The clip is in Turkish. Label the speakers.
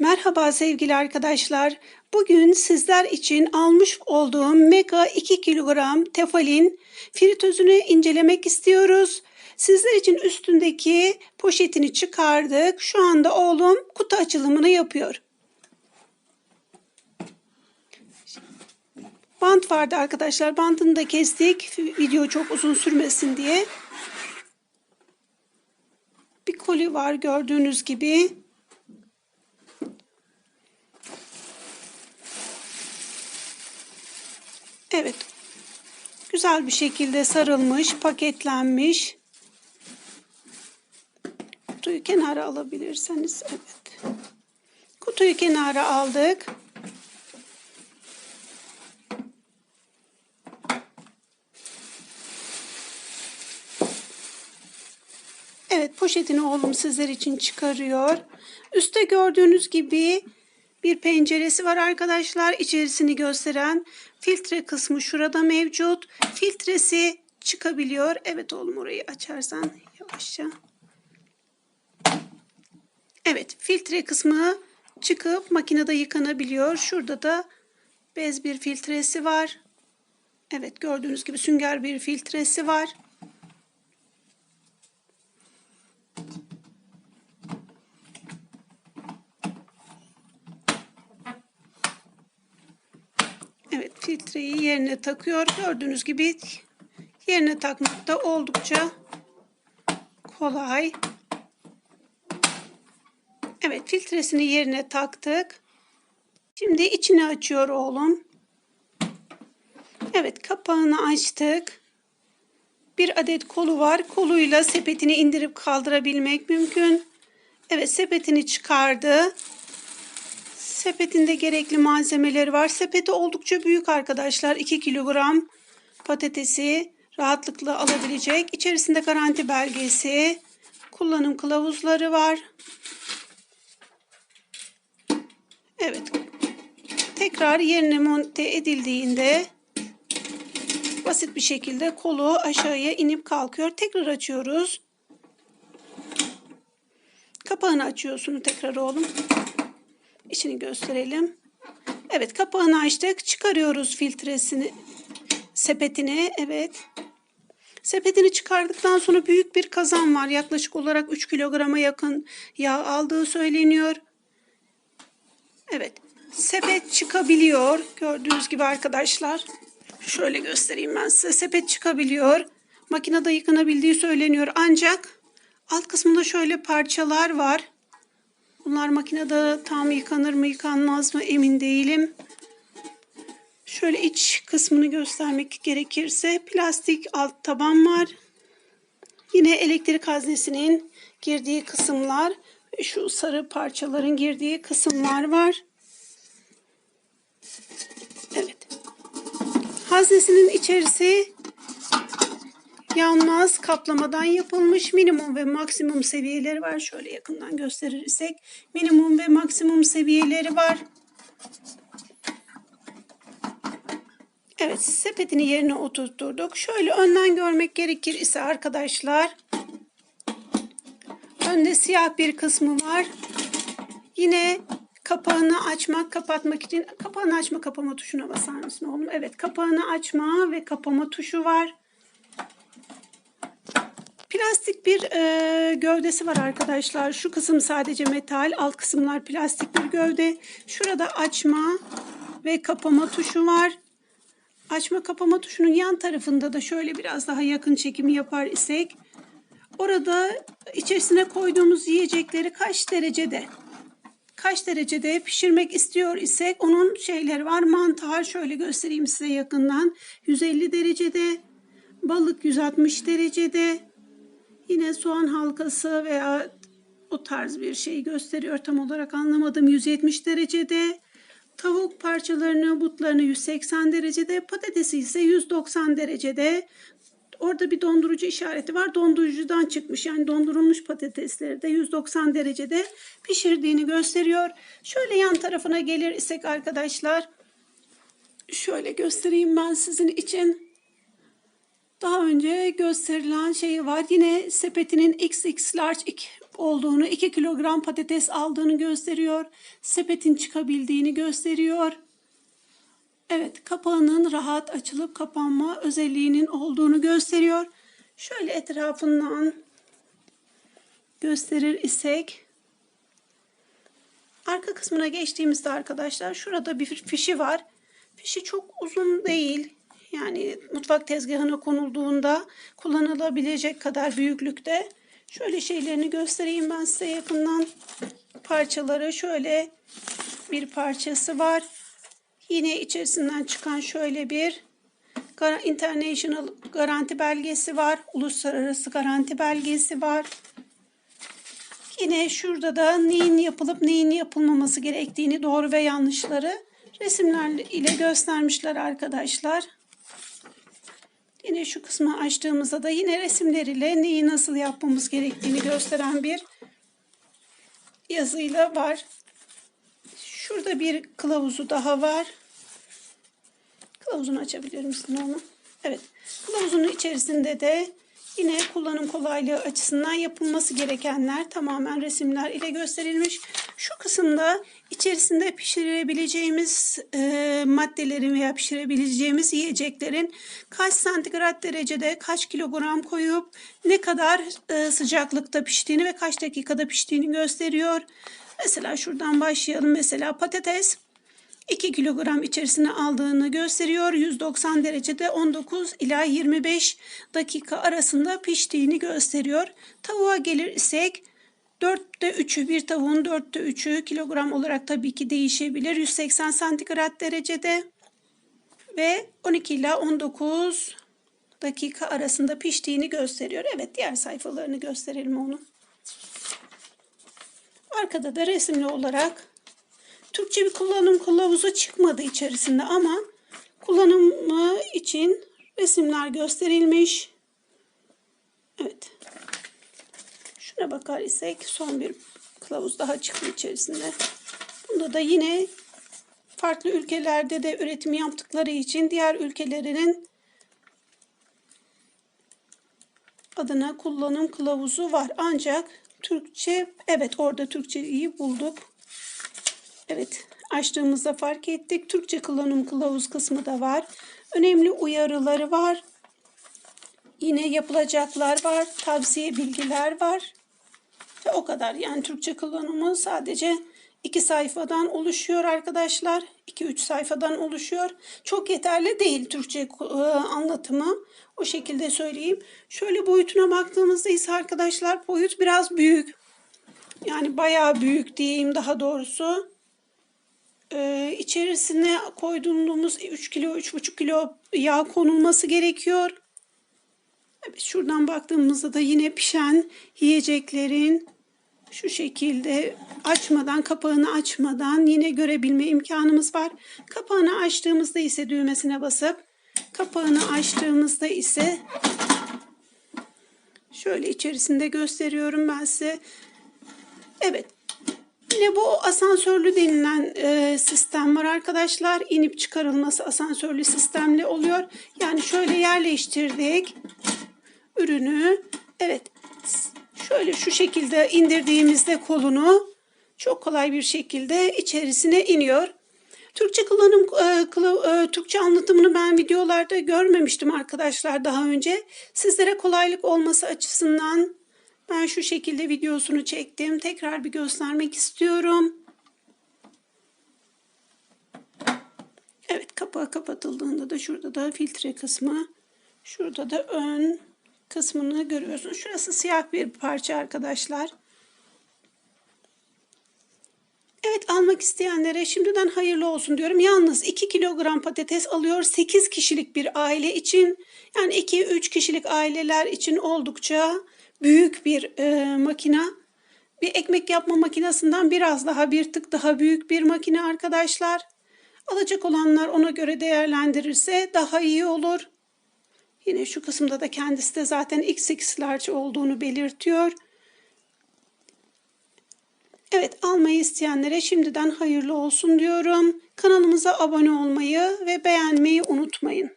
Speaker 1: Merhaba sevgili arkadaşlar. Bugün sizler için almış olduğum Mega 2 kilogram tefalin fritözünü incelemek istiyoruz. Sizler için üstündeki poşetini çıkardık. Şu anda oğlum kutu açılımını yapıyor. Bant vardı arkadaşlar. Bantını da kestik. Video çok uzun sürmesin diye. Bir koli var gördüğünüz gibi. Evet. Güzel bir şekilde sarılmış, paketlenmiş. Kutuyu kenara alabilirseniz. Evet. Kutuyu kenara aldık. Evet poşetini oğlum sizler için çıkarıyor. Üste gördüğünüz gibi bir penceresi var arkadaşlar. İçerisini gösteren filtre kısmı şurada mevcut. Filtresi çıkabiliyor. Evet oğlum orayı açarsan yavaşça. Evet filtre kısmı çıkıp makinede yıkanabiliyor. Şurada da bez bir filtresi var. Evet gördüğünüz gibi sünger bir filtresi var. Evet filtreyi yerine takıyor. Gördüğünüz gibi yerine takmakta oldukça kolay. Evet filtresini yerine taktık. Şimdi içini açıyor oğlum. Evet kapağını açtık. Bir adet kolu var. Koluyla sepetini indirip kaldırabilmek mümkün. Evet sepetini çıkardı. Sepetinde gerekli malzemeleri var. Sepeti oldukça büyük arkadaşlar. 2 kilogram patatesi rahatlıkla alabilecek. İçerisinde garanti belgesi, kullanım kılavuzları var. Evet. Tekrar yerine monte edildiğinde basit bir şekilde kolu aşağıya inip kalkıyor. Tekrar açıyoruz. Kapağını açıyorsun tekrar oğlum. İçini gösterelim. Evet kapağını açtık. Çıkarıyoruz filtresini, sepetini. Evet. Sepetini çıkardıktan sonra büyük bir kazan var. Yaklaşık olarak 3 kilograma yakın yağ aldığı söyleniyor. Evet. Sepet çıkabiliyor. Gördüğünüz gibi arkadaşlar. Şöyle göstereyim ben size. Sepet çıkabiliyor. Makinede yıkanabildiği söyleniyor. Ancak alt kısmında şöyle parçalar var. Bunlar makinede tam yıkanır mı yıkanmaz mı emin değilim. Şöyle iç kısmını göstermek gerekirse plastik alt taban var. Yine elektrik haznesinin girdiği kısımlar şu sarı parçaların girdiği kısımlar var. Evet. Haznesinin içerisi yanmaz kaplamadan yapılmış minimum ve maksimum seviyeleri var. Şöyle yakından gösterirsek minimum ve maksimum seviyeleri var. Evet sepetini yerine oturtturduk. Şöyle önden görmek gerekir ise arkadaşlar önde siyah bir kısmı var. Yine kapağını açmak, kapatmak için kapağını açma kapama tuşuna basar mısın oğlum? Evet kapağını açma ve kapama tuşu var. Plastik bir e, gövdesi var arkadaşlar. Şu kısım sadece metal, alt kısımlar plastik bir gövde. Şurada açma ve kapama tuşu var. Açma kapama tuşunun yan tarafında da şöyle biraz daha yakın çekimi yapar isek orada içerisine koyduğumuz yiyecekleri kaç derecede kaç derecede pişirmek istiyor isek onun şeyleri var. Mantar şöyle göstereyim size yakından. 150 derecede, balık 160 derecede, Yine soğan halkası veya o tarz bir şey gösteriyor. Tam olarak anlamadım. 170 derecede. Tavuk parçalarını, butlarını 180 derecede. Patatesi ise 190 derecede. Orada bir dondurucu işareti var. Dondurucudan çıkmış. Yani dondurulmuş patatesleri de 190 derecede pişirdiğini gösteriyor. Şöyle yan tarafına gelir isek arkadaşlar. Şöyle göstereyim ben sizin için. Daha önce gösterilen şey var. Yine sepetinin XX large olduğunu, 2 kilogram patates aldığını gösteriyor. Sepetin çıkabildiğini gösteriyor. Evet, kapağının rahat açılıp kapanma özelliğinin olduğunu gösteriyor. Şöyle etrafından gösterir isek arka kısmına geçtiğimizde arkadaşlar şurada bir fişi var. Fişi çok uzun değil. Yani mutfak tezgahına konulduğunda kullanılabilecek kadar büyüklükte. Şöyle şeylerini göstereyim ben size yakından. Parçaları şöyle bir parçası var. Yine içerisinden çıkan şöyle bir International garanti belgesi var. Uluslararası garanti belgesi var. Yine şurada da neyin yapılıp neyin yapılmaması gerektiğini doğru ve yanlışları resimler ile göstermişler arkadaşlar. Yine şu kısmı açtığımızda da yine resimler ile neyi nasıl yapmamız gerektiğini gösteren bir yazıyla var. Şurada bir kılavuzu daha var. Kılavuzunu açabilir misin onu? Evet. Kılavuzun içerisinde de yine kullanım kolaylığı açısından yapılması gerekenler tamamen resimler ile gösterilmiş. Şu kısımda içerisinde pişirebileceğimiz e, maddelerin veya pişirebileceğimiz yiyeceklerin kaç santigrat derecede kaç kilogram koyup ne kadar e, sıcaklıkta piştiğini ve kaç dakikada piştiğini gösteriyor. Mesela şuradan başlayalım. Mesela patates 2 kilogram içerisine aldığını gösteriyor. 190 derecede 19 ila 25 dakika arasında piştiğini gösteriyor. Tavuğa gelir isek 4'te 3'ü bir tavuğun 4'te 3'ü kilogram olarak tabii ki değişebilir. 180 santigrat derecede ve 12 ila 19 dakika arasında piştiğini gösteriyor. Evet diğer sayfalarını gösterelim onu. Arkada da resimli olarak Türkçe bir kullanım kılavuzu çıkmadı içerisinde ama kullanımı için resimler gösterilmiş. Evet. Şuna bakar isek son bir kılavuz daha çıktı içerisinde. Bunda da yine farklı ülkelerde de üretim yaptıkları için diğer ülkelerinin adına kullanım kılavuzu var. Ancak Türkçe evet orada Türkçeyi bulduk. Evet açtığımızda fark ettik. Türkçe kullanım kılavuz kısmı da var. Önemli uyarıları var. Yine yapılacaklar var. Tavsiye bilgiler var. Kadar. Yani Türkçe kullanımı sadece iki sayfadan oluşuyor arkadaşlar. 2-3 sayfadan oluşuyor. Çok yeterli değil Türkçe e, anlatımı. O şekilde söyleyeyim. Şöyle boyutuna baktığımızda ise arkadaşlar boyut biraz büyük. Yani bayağı büyük diyeyim daha doğrusu. Ee, içerisine koyduğumuz 3 kilo 3,5 kilo yağ konulması gerekiyor. Evet, şuradan baktığımızda da yine pişen yiyeceklerin şu şekilde açmadan kapağını açmadan yine görebilme imkanımız var. Kapağını açtığımızda ise düğmesine basıp kapağını açtığımızda ise şöyle içerisinde gösteriyorum ben size. Evet Yine bu asansörlü denilen e, sistem var arkadaşlar. İnip çıkarılması asansörlü sistemle oluyor. Yani şöyle yerleştirdik ürünü. Evet şöyle şu şekilde indirdiğimizde kolunu çok kolay bir şekilde içerisine iniyor. Türkçe kullanım e, e, Türkçe anlatımını ben videolarda görmemiştim arkadaşlar daha önce. Sizlere kolaylık olması açısından ben şu şekilde videosunu çektim. Tekrar bir göstermek istiyorum. Evet kapağı kapatıldığında da şurada da filtre kısmı. Şurada da ön kısmını görüyorsunuz. Şurası siyah bir parça arkadaşlar. Evet almak isteyenlere şimdiden hayırlı olsun diyorum. Yalnız 2 kilogram patates alıyor 8 kişilik bir aile için. Yani 2-3 kişilik aileler için oldukça büyük bir e, makina. Bir ekmek yapma makinesinden biraz daha bir tık daha büyük bir makine arkadaşlar. Alacak olanlar ona göre değerlendirirse daha iyi olur. Yine şu kısımda da kendisi de zaten XX large olduğunu belirtiyor. Evet almayı isteyenlere şimdiden hayırlı olsun diyorum. Kanalımıza abone olmayı ve beğenmeyi unutmayın.